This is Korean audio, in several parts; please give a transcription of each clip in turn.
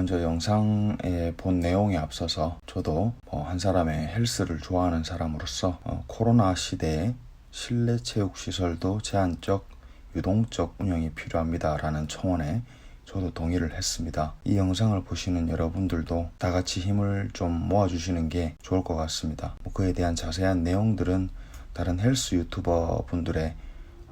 먼저 영상에 본 내용에 앞서서 저도 뭐한 사람의 헬스를 좋아하는 사람으로서 어, 코로나 시대에 실내 체육 시설도 제한적 유동적 운영이 필요합니다라는 청원에 저도 동의를 했습니다. 이 영상을 보시는 여러분들도 다 같이 힘을 좀 모아주시는 게 좋을 것 같습니다. 뭐 그에 대한 자세한 내용들은 다른 헬스 유튜버 분들의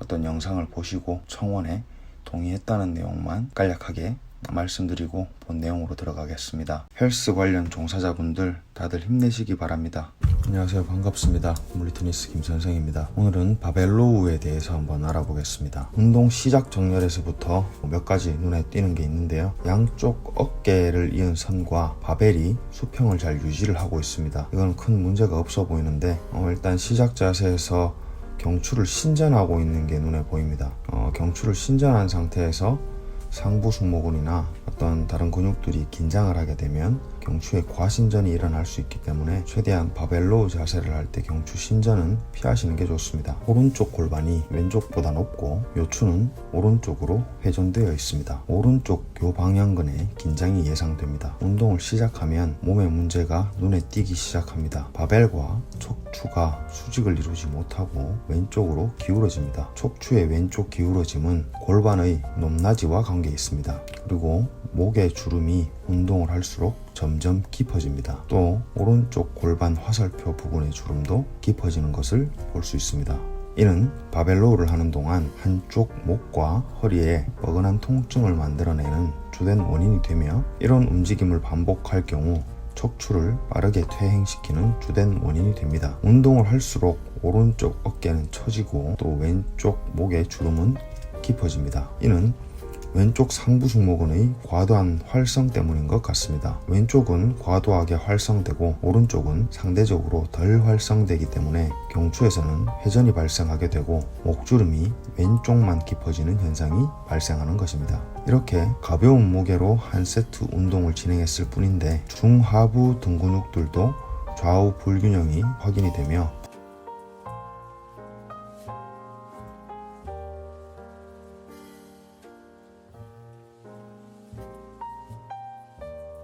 어떤 영상을 보시고 청원에 동의했다는 내용만 간략하게 말씀드리고 본 내용으로 들어가겠습니다. 헬스 관련 종사자분들 다들 힘내시기 바랍니다. 안녕하세요. 반갑습니다. 물리테니스 김선생입니다. 오늘은 바벨로우에 대해서 한번 알아보겠습니다. 운동 시작 정렬에서부터 몇 가지 눈에 띄는 게 있는데요. 양쪽 어깨를 이은 선과 바벨이 수평을 잘 유지를 하고 있습니다. 이건 큰 문제가 없어 보이는데 어, 일단 시작 자세에서 경추를 신전하고 있는 게 눈에 보입니다. 어, 경추를 신전한 상태에서 상부 승모근이나 어떤 다른 근육들이 긴장을 하게 되면 경추에 과신전이 일어날 수 있기 때문에 최대한 바벨로우 자세를 할 때 경추 신전은 피하시는 게 좋습니다. 오른쪽 골반이 왼쪽보다 높고 요추는 오른쪽으로 회전되어 있습니다. 오른쪽 요 방향근에 긴장이 예상됩니다. 운동을 시작하면 몸의 문제가 눈에 띄기 시작합니다. 바벨과 척 추가 수직을 이루지 못하고 왼쪽으로 기울어집니다. 척추의 왼쪽 기울어짐은 골반의 높낮이와 관계 있습니다. 그리고 목의 주름이 운동을 할수록 점점 깊어집니다. 또 오른쪽 골반 화살표 부분의 주름도 깊어지는 것을 볼 수 있습니다. 이는 바벨로우를 하는 동안 한쪽 목과 허리에 뻐근한 통증을 만들어내는 주된 원인이 되며 이런 움직임을 반복할 경우 척추를 빠르게 퇴행시키는 주된 원인이 됩니다. 운동을 할수록 오른쪽 어깨는 처지고 또 왼쪽 목의 주름은 깊어집니다. 이는 왼쪽 상부 승모근의 과도한 활성 때문인 것 같습니다. 왼쪽은 과도하게 활성되고 오른쪽은 상대적으로 덜 활성되기 때문에 경추에서는 회전이 발생하게 되고 목주름이 왼쪽만 깊어지는 현상이 발생하는 것입니다. 이렇게 가벼운 무게로 한 세트 운동을 진행했을 뿐인데 중하부 등 근육들도 좌우 불균형이 확인이 되며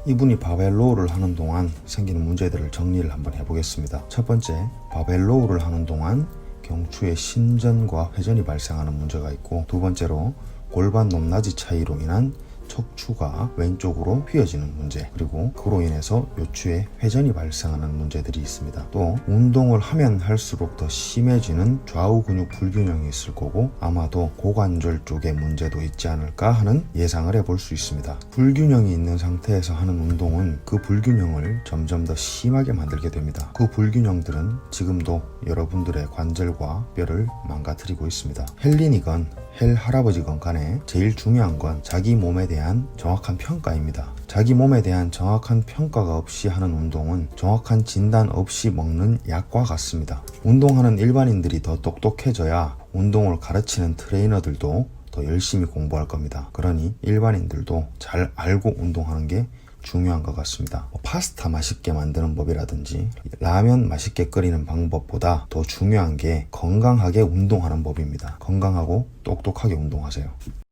이분이 바벨로우를 하는 동안 생기는 문제들을 정리를 한번 해보겠습니다. 첫 번째, 바벨로우를 하는 동안 경추의 신전과 회전이 발생하는 문제가 있고 두 번째로 골반 높낮이 차이로 인한 척추가 왼쪽으로 휘어지는 문제 그리고 그로 인해서 요추에 회전이 발생하는 문제들이 있습니다. 또 운동을 하면 할수록 더 심해지는 좌우 근육 불균형이 있을 거고 아마도 고관절 쪽에 문제도 있지 않을까 하는 예상을 해볼 수 있습니다. 불균형이 있는 상태에서 하는 운동은 그 불균형을 점점 더 심하게 만들게 됩니다. 그 불균형들은 지금도 여러분들의 관절과 뼈를 망가뜨리고 있습니다. 헬린이건 헬 할아버지건 간에 제일 중요한 건 자기 몸에 대한 정확한 평가입니다. 자기 몸에 대한 정확한 평가가 없이 하는 운동은 정확한 진단 없이 먹는 약과 같습니다. 운동하는 일반인들이 더 똑똑해져야 운동을 가르치는 트레이너들도 더 열심히 공부할 겁니다. 그러니 일반인들도 잘 알고 운동하는 게 중요한 것 같습니다. 뭐 파스타 맛있게 만드는 법이라든지 라면 맛있게 끓이는 방법보다 더 중요한 게 건강하게 운동하는 법입니다. 건강하고 똑똑하게 운동하세요.